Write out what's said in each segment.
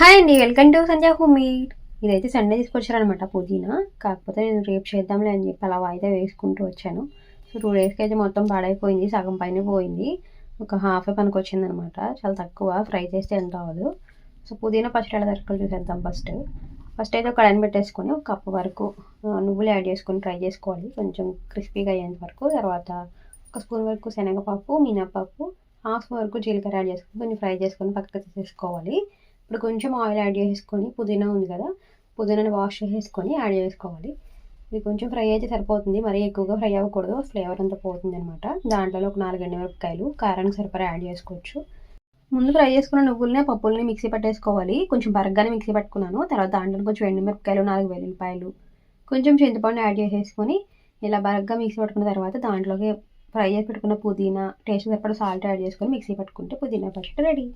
Hi అండి welcome to Sanjay హోమీడ్ ఇదైతే Sunday తీసుకొచ్చారనమాట పుదీనా. కాకపోతే నేను రేపు చేద్దాంలే అని చెప్పి అలా వాయిదా వేసుకుంటూ వచ్చాను. సో టూ డేస్కి అయితే మొత్తం పాడైపోయింది సగం పైన పోయింది. ఒక హాఫ్ పనికి వచ్చిందనమాట చాలా తక్కువ ఫ్రై చేస్తే ఎంత అవ్వదు. సో పుదీనా పచ్చడి తరకలు చూసేద్దాం ఫస్ట్ ఫస్ట్ అయితే ఒక కడాయిని పెట్టేసుకొని ఒక కప్పు వరకు నువ్వులు యాడ్ చేసుకొని ఫ్రై చేసుకోవాలి. కొంచెం క్రిస్పీగా అయ్యేంత వరకు. తర్వాత ఒక స్పూన్ వరకు శనగపప్పు మినపప్పు హాఫ్ వరకు జీలకర్ర యాడ్ చేసుకొని కొంచెం ఫ్రై చేసుకొని పక్కకు తీసేసుకోవాలి. ఇప్పుడు కొంచెం ఆయిల్ యాడ్ చేసుకొని పుదీనా ఉంది కదా పుదీనాని వాష్ చేసేసుకొని యాడ్ చేసుకోవాలి. ఇది కొంచెం ఫ్రై అయితే సరిపోతుంది మరీ ఎక్కువగా ఫ్రై అవ్వకూడదు ఫ్లేవర్ అంతా పోతుంది అనమాట దాంట్లో ఒక నాలుగు ఎండుమిరపకాయలు కారానికి సరిపడా యాడ్ చేసుకోవచ్చు. ముందు ఫ్రై చేసుకున్న నువ్వులనే పప్పుల్ని మిక్సీ పట్టేసుకోవాలి. కొంచెం బరగ్గానే మిక్సీ పట్టుకున్నాను తర్వాత దాంట్లో కొంచెం ఎండుమిరపకాయలు నాలుగు వెల్లుల్లిపాయలు కొంచెం చింతపండు యాడ్ చేసేసుకొని ఇలా బరగ్గా మిక్సీ పట్టుకున్న తర్వాత దాంట్లోకి ఫ్రై చేసి పెట్టుకున్న పుదీనా టేస్ట్ సరిపడా సాల్ట్ యాడ్ చేసుకొని మిక్సీ పట్టుకుంటే పుదీనా పచ్చడి రెడీ.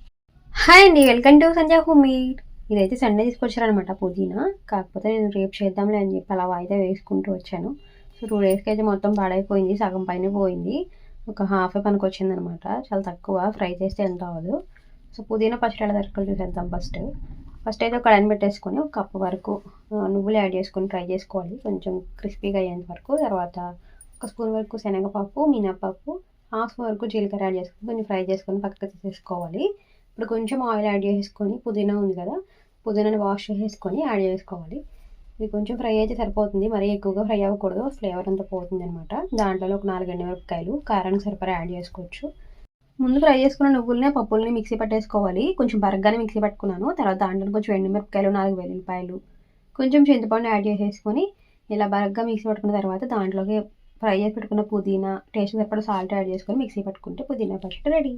హాయ్ అండి. వెల్కమ్ టు సంజయ్ మీట్ ఇదైతే సండే తీసుకొచ్చారనమాట పుదీనా. కాకపోతే నేను రేపు చేద్దాంలే అని చెప్పి అలా వాయిదా వేసుకుంటూ వచ్చాను. సో టూ డేస్కి అయితే మొత్తం పాడైపోయింది. సగం పైన పోయింది. ఒక హాఫ్ పనికి వచ్చింది చాలా తక్కువ. ఫ్రై చేస్తే ఎంత అవ్వదు. సో పుదీనా పచ్చడి తరకలు చూసేద్దాం ఫస్ట్ ఫస్ట్ అయితే ఒక అడన్ పెట్టేసుకొని ఒక కప్పు వరకు నువ్వులు యాడ్ చేసుకొని ఫ్రై చేసుకోవాలి. కొంచెం క్రిస్పీగా అయ్యేంత వరకు. తర్వాత ఒక స్పూన్ వరకు శనగపప్పు మినపప్పు హాఫ్ వరకు జీలకర్ర యాడ్ చేసుకొని కొంచెం ఫ్రై చేసుకొని పక్కకు తీసేసుకోవాలి. ఇప్పుడు కొంచెం ఆయిల్ యాడ్ చేసుకొని పుదీనా ఉంది కదా పుదీనాని వాష్ చేసేసుకొని యాడ్ చేసుకోవాలి. ఇది కొంచెం ఫ్రై అయితే సరిపోతుంది మరీ ఎక్కువగా ఫ్రై అవ్వకూడదు ఫ్లేవర్ అంతా పోతుంది అనమాట దాంట్లో ఒక నాలుగు ఎండుమిరపకాయలు కారానికి సరిపడా యాడ్ చేసుకోవచ్చు. ముందు ఫ్రై చేసుకున్న నువ్వుల్ని పప్పుల్ని మిక్సీ పట్టేసుకోవాలి. కొంచెం బరగ్గానే మిక్సీ పట్టుకున్నాను. తర్వాత దాంట్లో కొంచెం ఎండుమిరపకాయలు నాలుగు వెల్లుల్లిపాయలు కొంచెం చింతపండు యాడ్ చేసేసుకొని ఇలా బరగ్గా మిక్సీ పట్టుకున్న తర్వాత దాంట్లోకి ఫ్రై చేసి పెట్టుకున్న పుదీనా టేస్ట్ సరిపడా సాల్ట్ యాడ్ చేసుకొని మిక్సీ పట్టుకుంటే పుదీనా పచ్చడి రెడీ.